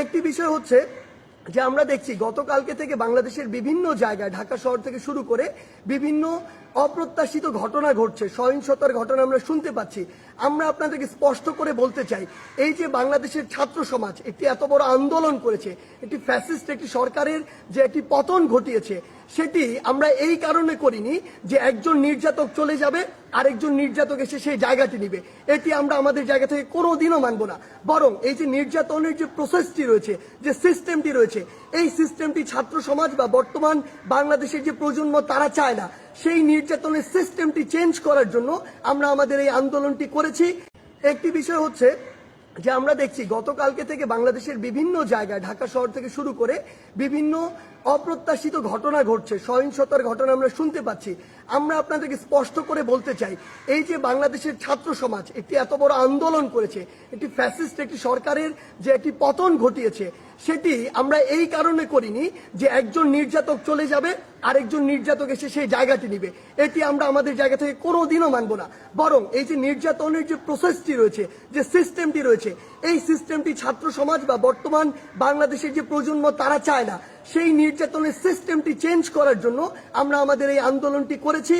একটি বিষয় হচ্ছে যে আমরা দেখছি গতকালকে থেকে বাংলাদেশের বিভিন্ন জায়গায়, ঢাকা শহর থেকে শুরু করে বিভিন্ন অপ্রত্যাশিত ঘটনা ঘটছে, সহিংসতার ঘটনা আমরা শুনতে পাচ্ছি। আমরা আপনাদেরকে স্পষ্ট করে বলতে চাই, এই যে বাংলাদেশের ছাত্র সমাজ একটি এত বড় আন্দোলন করেছে, একটি ফ্যাসিস্ট, একটি সরকারের যে একটি পতন ঘটিয়েছে সেটি আমরা এই কারণে করিনি যে একজন নির্যাতক চলে যাবে, আরেকজন নির্যাতক এসে সেই জায়গাটি নিবে। এটি আমরা আমাদের জায়গা থেকে কোনোদিনও মানব না। বরং এই যে নির্যাতনের যে প্রসেসটি রয়েছে, যে সিস্টেমটি রয়েছে, এই সিস্টেমটি ছাত্র সমাজ বা বর্তমান বাংলাদেশের যে প্রজন্ম তারা চায় না। সেই নির্যাতনের সিস্টেমটি চেঞ্জ করার জন্য আমরা আমাদের এই আন্দোলনটি করেছি। একটি বিষয় হচ্ছে যে আমরা দেখছি গতকালকে থেকে বাংলাদেশের বিভিন্ন জায়গায়, ঢাকা শহর থেকে শুরু করে বিভিন্ন অপ্রত্যাশিত ঘটনা ঘটছে, সহিংসতার ঘটনা আমরা শুনতে পাচ্ছি। আমরা আপনাদেরকে স্পষ্ট করে বলতে চাই, এই যে বাংলাদেশের ছাত্র সমাজ একটি এত বড় আন্দোলন করেছে, একটি ফ্যাসিস্ট, একটি সরকারের যে একটি পতন ঘটিয়েছে সেটি আমরা এই কারণে করিনি যে একজন নির্যাতক চলে যাবে, আরেকজন নির্যাতক এসে সেই জায়গাটি নিবে। এটি আমরা আমাদের জায়গা থেকে কোনো কোনোদিনও মানব না। বরং এই যে নির্যাতনের যে প্রসেসটি রয়েছে, যে সিস্টেমটি রয়েছে, এই সিস্টেমটি ছাত্র সমাজ বা বর্তমান বাংলাদেশের যে প্রজন্ম, তারা চায় না। সেই নির্যাতনের সিস্টেমটি চেঞ্জ করার জন্য আমরা আমাদের এই আন্দোলনটি করেছি।